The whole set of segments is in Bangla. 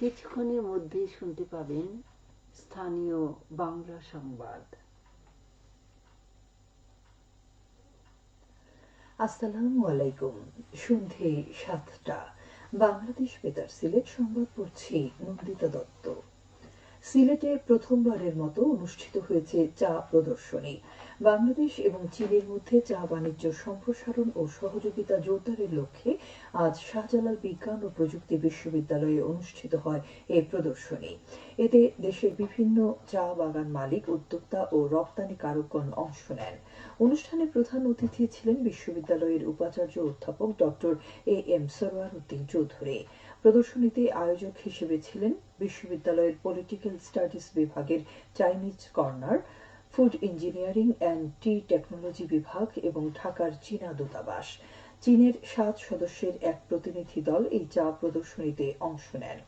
কিছুক্ষণের মধ্যেই শুনতে পাবেন স্থানীয় বাংলা সংবাদ। আসসালামু আলাইকুম। সন্ধে সাতটা। বাংলাদেশ বেতার সিলেট সংবাদ পড়ছি নন্দিতা দত্ত। সিলেটে প্রথমবারের মতো অনুষ্ঠিত হয়েছে চা প্রদর্শনী। বাংলাদেশ এবং চীনের মধ্যে চা বাণিজ্য সম্প্রসারণ ও সহযোগিতা জোরদারের লক্ষ্যে আজ শাহজালাল বিজ্ঞান ও প্রযুক্তি বিশ্ববিদ্যালয়ে অনুষ্ঠিত হয় এই প্রদর্শনী। এতে দেশের বিভিন্ন চা বাগান মালিক, উদ্যোক্তা ও রপ্তানি কারকগণ অংশ নেন। অনুষ্ঠানে প্রধান অতিথি ছিলেন বিশ্ববিদ্যালয়ের উপাচার্য অধ্যাপক doctor A M Sarwar Uddin Chowdhury. প্রদর্শনীতে আয়োজক হিসেবে ছিলেন বিশ্ববিদ্যালয়ের পলিটিক্যাল স্টাডিজ বিভাগের Chinese corner, food engineering and tea technology বিভাগ এবং ঢাকার চীনা দূতাবাস। চীনের সাত সদস্যের এক প্রতিনিধি দল এই চা প্রদর্শনীতে অংশ নেন।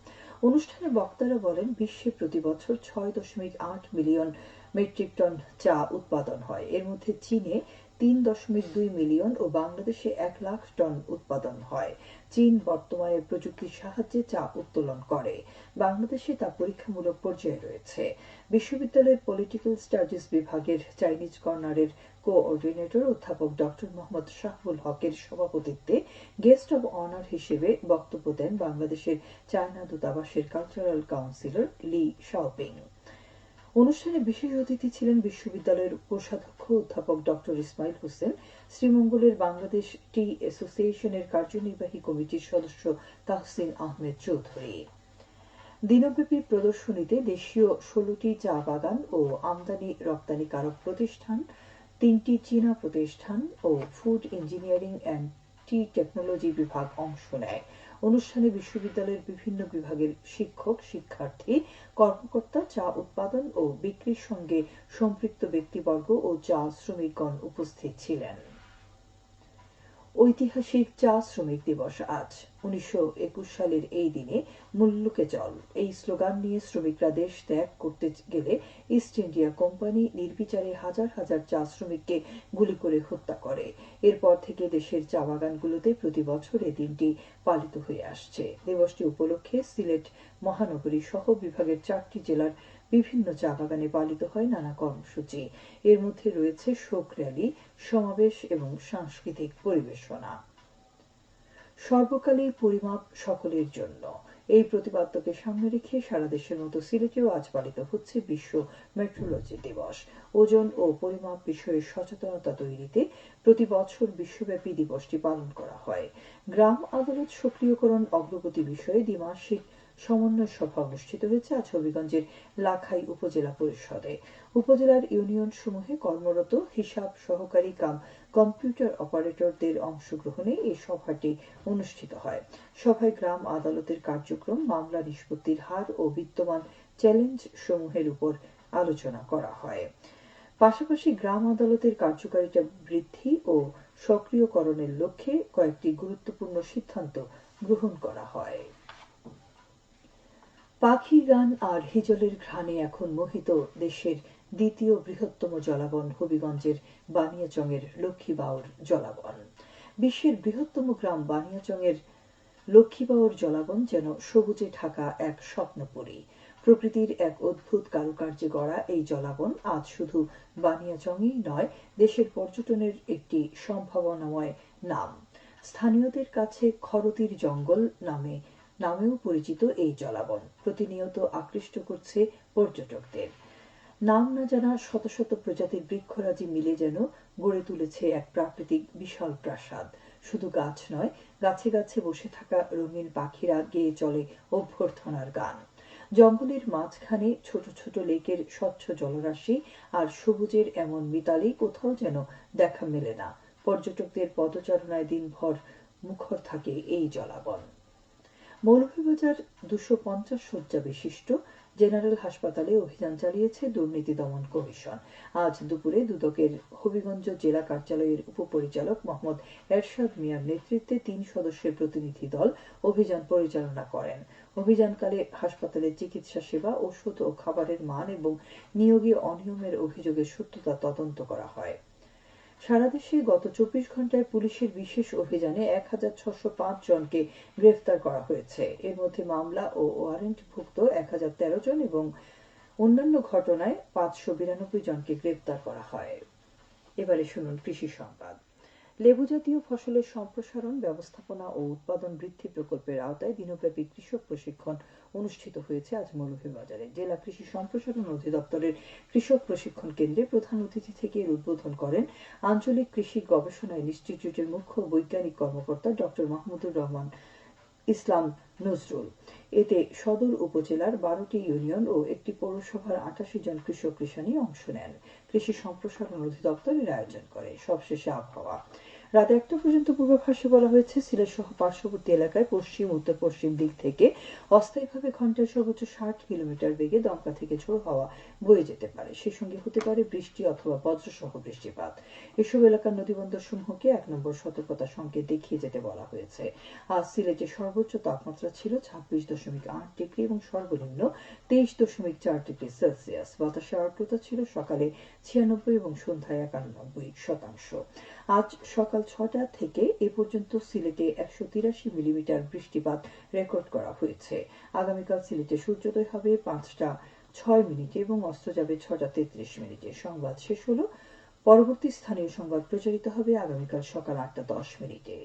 অনুষ্ঠানে বক্তারা বলেন, বিশ্বে প্রতি বছর ছয় দশমিক আট মিলিয়ন মেট্রিক টন চা উৎপাদন হয়। এর মধ্যে চীনে তিন দশমিক দুই মিলিয়ন ও বাংলাদেশে এক লাখ টন উৎপাদন হয়। চীন বর্তমানে প্রযুক্তির সাহায্যে চা উত্তোলন করে। বাংলাদেশে তা পরীক্ষামূলক পর্যায়ে রয়েছে। বিশ্ববিদ্যালয়ের পলিটিক্যাল স্টাডিজ বিভাগের চাইনিজ কর্নারের কোঅর্ডিনেটর অধ্যাপক ডক্টর মোহাম্মদ শাহবুল হকের সভাপতিত্বে গেস্ট অব অনার হিসেবে বক্তব্য দেন বাংলাদেশের চায়না দূতাবাসের কালচারাল কাউন্সিলর লি শাওপিং অনুষ্ঠানে বিশেষ অতিথি ছিলেন বিশ্ববিদ্যালয়ের কোষাধ্যক্ষ অধ্যাপক ডক্টর ইসমাইল হোসেন, শ্রীমঙ্গলের বাংলাদেশ টি অ্যাসোসিয়েশনের কার্যনির্বাহী কমিটির সদস্য তাহসিন আহমেদ চৌধুরী। দিনব্যাপী প্রদর্শনীতে দেশীয় ষোলোটি চা বাগান ও আমদানি রপ্তানিকারক প্রতিষ্ঠান, তিনটি চীনা প্রতিষ্ঠান ও food engineering and tea technology বিভাগ অংশ নেয়। অনুষ্ঠানে বিশ্ববিদ্যালয়ের বিভিন্ন বিভাগের শিক্ষক, শিক্ষার্থী, কর্মকর্তা, চা উৎপাদন ও বিক্রির সঙ্গে সম্পৃক্ত ব্যক্তিবর্গ ও চা শ্রমিকগণ উপস্থিত ছিলেন। ঐতিহাসিক চা শ্রমিক দিবস আজ। উনিশশো একুশ সালের এই দিনে মূল্যকে চল। এই স্লোগান নিয়ে শ্রমিকরা দেশ ত্যাগ করতে গেলে ইস্ট ইন্ডিয়া কোম্পানি নির্বিচারে হাজার হাজার চা শ্রমিককে গুলি করে হত্যা করে। এরপর থেকে দেশের চা বাগানগুলোতে প্রতি বছর এই দিনটি পালিত হয়ে আসছে। দিবসটি উপলক্ষে সিলেট মহানগরী সহ বিভাগের চারটি জেলার বিভিন্ন চা বাগানে পালিত হয় নানা কর্মসূচি। এর মধ্যে রয়েছে শোক র্যালি, সমাবেশ এবং সাংস্কৃতিক পরিবেশনা। সর্বকালের পরিমাপ সকলের জন্য। এই প্রতিপাদ্যকে সামনে রেখে সারা দেশের মতো সিলেটেও আজ পালিত হচ্ছে বিশ্ব মেট্রোলজি দিবস। ওজন ও পরিমাপ বিষয়ে সচেতনতা তৈরিতে প্রতি বছর বিশ্বব্যাপী দিবসটি পালন করা হয়। গ্রাম আদালত সক্রিয়করণ অগ্রগতি বিষয়ে দ্বিমাসিক সমন্বয় সভা অনুষ্ঠিত হয়েছে আজ হবিগঞ্জের লাখাই উপজেলা পরিষদে। উপজেলার ইউনিয়ন সমূহে কর্মরত হিসাব সহকারী কাম কম্পিউটার অপারেটরদের অংশগ্রহণে এই সভাটি অনুষ্ঠিত হয়। সভায় গ্রাম আদালতের কার্যক্রম, মামলা নিষ্পত্তির হার ও বিদ্যমান চ্যালেঞ্জ সমূহের উপর আলোচনা করা হয়। পাশাপাশি গ্রাম আদালতের কার্যকারিতা বৃদ্ধি ও সক্রিয়করণের লক্ষ্যে কয়েকটি গুরুত্বপূর্ণ সিদ্ধান্ত গ্রহণ করা হয়। পাখি গান আর হিজলের ঘ্রাণে এখন মোহিত দেশের দ্বিতীয় বৃহত্তম জলাবন হবিগঞ্জের বানিয়াচংয়ের লক্ষ্মীবাউর জলাবন। বিশ্বের বৃহত্তম গ্রাম বানিয়াচংয়ের লক্ষ্মীবাউর জলাবন যেন সবুজে ঢাকা এক স্বপ্নপুরী। প্রকৃতির এক অদ্ভুত কারুকার্যে গড়া এই জলাবন আজ শুধু বানিয়াচংই নয়, দেশের পর্যটনের একটি সম্ভাবনাময় নাম। স্থানীয়দের কাছে খরতির জঙ্গল নামে নামেও পরিচিত এই জলাবন। প্রতিনিয়ত আকৃষ্ট করছে পর্যটকদের। নাম না জানা শত শত প্রজাতির বৃক্ষরাজি মিলে যেন গড়ে তুলেছে এক প্রাকৃতিক বিশাল প্রাসাদ। শুধু গাছ নয়, গাছে গাছে বসে থাকা রঙিন পাখিরা গেয়ে চলে অভ্যর্থনার গান। জঙ্গলের মাঝখানে ছোট ছোট লেকের স্বচ্ছ জলরাশি আর সবুজের এমন মিতালি কোথাও যেন দেখা মেলে না। পর্যটকদের পদচারণায় দিনভর মুখর থাকে এই জলাবন। মৌলভীবাজার দুশো পঞ্চাশ শয্যা বিশিষ্ট জেনারেল হাসপাতালে অভিযান চালিয়েছে দুর্নীতি দমন কমিশন। আজ দুপুরে দুদকের হবিগঞ্জ জেলা কার্যালয়ের উপপরিচালক মোহাম্মদ এরশাদ মিয়ার নেতৃত্বে তিন সদস্যের প্রতিনিধি দল অভিযান পরিচালনা করেন। অভিযানকালে হাসপাতালে চিকিৎসা সেবা ওষুধ ও খাবারের মান এবং নিয়োগে অনিয়মের অভিযোগের সত্যতা তদন্ত করা হয়। সারা দেশে গত চব্বিশ ঘন্টায় পুলিশের বিশেষ অভিযানে এক হাজার ছশো পাঁচ জনকে গ্রেফতার করা হয়েছে। এর মধ্যে মামলা ও ওয়ারেন্টভুক্ত এক হাজার তেরো জন এবং অন্যান্য ঘটনায় পাঁচশো বিরানব্বই জনকে গ্রেফতার করা হয়। এবারে শুনুন কৃষি সংবাদ। লেবু জাতীয় ফসলের সম্প্রসারণ, ব্যবস্থাপনা ও উৎপাদন বৃদ্ধি প্রকল্পের আওতায় দিনব্যাপী কৃষক প্রশিক্ষণ অনুষ্ঠিত হয়েছে আজ মৌলভীবাজারে। জেলা কৃষি সম্প্রসারণ অধিদপ্তরের কৃষক প্রশিক্ষণ কেন্দ্রে প্রধান অতিথি থেকে এর উদ্বোধন করেন আঞ্চলিক কৃষি গবেষণা ইনস্টিটিউটের মুখ্য বৈজ্ঞানিক কর্মকর্তা ডক্টর মাহমুদুর রহমান। ইসলাম নজরুল। এতে সদর উপজেলার বারোটি ইউনিয়ন ও একটি পৌরসভার আটাশি জন কৃষক কৃষানি অংশ নেন। কৃষি সম্প্রসারণ অধিদপ্তর এর আয়োজন করে। সবশেষে আবহাওয়া। রাত একটা পর্যন্ত পূর্বাভাসে বলা হয়েছে সিলেট সহ পার্শ্ববর্তী এলাকায় পশ্চিম উত্তর পশ্চিম দিক থেকে অস্থায়ীভাবে ঘন্টায় সর্বোচ্চ ষাট কিলোমিটার বেগে দমকা থেকে ঝোড়ো হাওয়া বয়ে যেতে পারে। সে সঙ্গে হতে পারে বৃষ্টি অথবা বজ্রসহ বৃষ্টিপাত। এসব এলাকার নদীবন্দর সমূহকে এক নম্বর সতর্কতা সংকেত দেখিয়ে যেতে বলা হয়েছে। আজ সিলেটে সর্বোচ্চ তাপমাত্রা ছিল ছাব্বিশ দশমিক আট ডিগ্রি এবং সর্বনিম্ন তেইশ দশমিক চার ডিগ্রি সেলসিয়াস। বাতাসের আর্দ্রতা ছিল সকালে ছিয়ানব্বই এবং সন্ধ্যায় একানব্বই শতাংশ। আজ সকাল ছটা থেকে এ পর্যন্ত সিলেটে একশো তিরাশি মিলিমিটার বৃষ্টিপাত রেকর্ড করা হয়েছে। আগামীকাল সিলেটে সূর্যোদয় হবে পাঁচটা ছয় মিনিটে এবং অস্ত যাবে ছটা তেত্রিশ মিনিটে। সংবাদ শেষ হলো। পরবর্তী স্থানীয় সংবাদ প্রচারিত হবে আগামীকাল সকাল আটটা দশ মিনিটে।